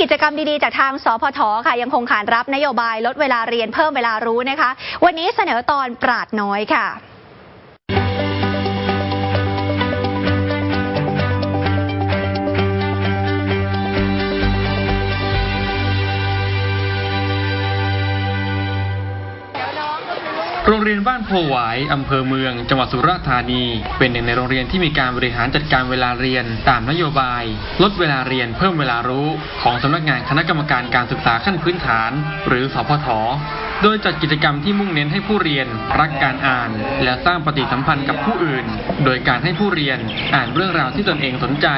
กิจกรรมดี ๆ จากทางสพทค่ะยังคงขานรับนโยบายลดเวลาเรียนเพิ่มเวลารู้นะคะ วันนี้เสนอตอนปราดน้อยค่ะ โรงเรียนบ้านโพหวาย อำเภอเมือง จังหวัดสุราษฎร์ธานี เป็นหนึ่งในโรงเรียนที่มีการบริหารจัดการเวลาเรียน ตามนโยบาย ลดเวลาเรียนเพิ่มเวลารู้ ของสำนักงานคณะกรรมการการศึกษาขั้นพื้นฐาน หรือสพท โดยจัดกิจกรรมที่มุ่งเน้นให้ผู้เรียนรักการอ่าน และสร้างปฏิสัมพันธ์กับผู้อื่น โดยการให้ผู้เรียนอ่านเรื่องราวที่ตนเองสนใจ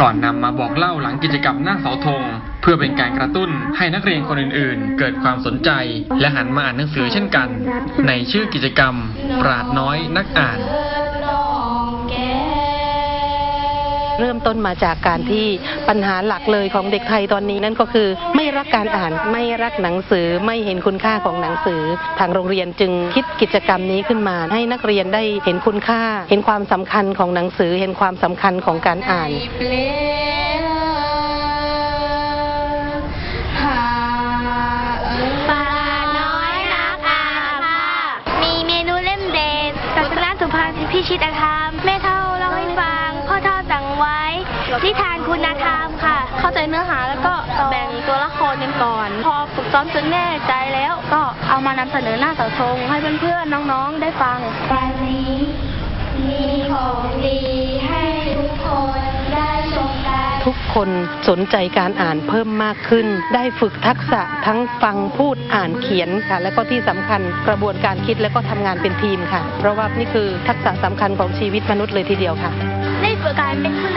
ก่อนนำมาบอกเล่าหลังกิจกรรมหน้าเสาธงเพื่อเป็นการกระตุ้นให้นักเรียนคนอื่นๆ เกิดความสนใจ และหันมาอ่านหนังสือเช่นกัน ในชื่อกิจกรรม ปราดน้อยนักอ่าน เริ่มต้นมาจากการที่ปัญหาหลักเลยของเด็กไทยตอนนี้นั่นก็คือ ไม่รักการอ่านไม่รักหนังสือไม่เห็นคุณค่าของหนังสือ ทางโรงเรียนจึงคิดกิจกรรมนี้ขึ้นมา ให้นักเรียนได้เห็นคุณค่า เห็นความสำคัญของหนังสือเห็นความสำคัญของการอ่านปลาน้อยนักอ่านค่ะมีเมนูเล่มเด็ดศาสนาสุภาษิตพิชิตธรรมแม่ท นิทานคุณธรรมค่ะ เข้าใจเนื้อหาแล้วก็แบ่งตัวละครกันก่อน พอฝึกซ้อมจนแน่ใจแล้วก็เอามานำเสนอหน้าเสาธงให้เพื่อนๆน้องๆได้ฟังวันนี้มีของดีให้ทุกคนได้ชมกันทุกคนสนใจการอ่านเพิ่มมากขึ้น ได้ฝึกทักษะทั้งฟังพูดอ่านเขียนค่ะ และก็ที่สำคัญกระบวนการคิดและก็ทำงานเป็นทีมค่ะ เพราะว่านี่คือทักษะสำคัญของชีวิตมนุษย์เลยทีเดียวค่ะ ได้ฝึกการเป็นผู้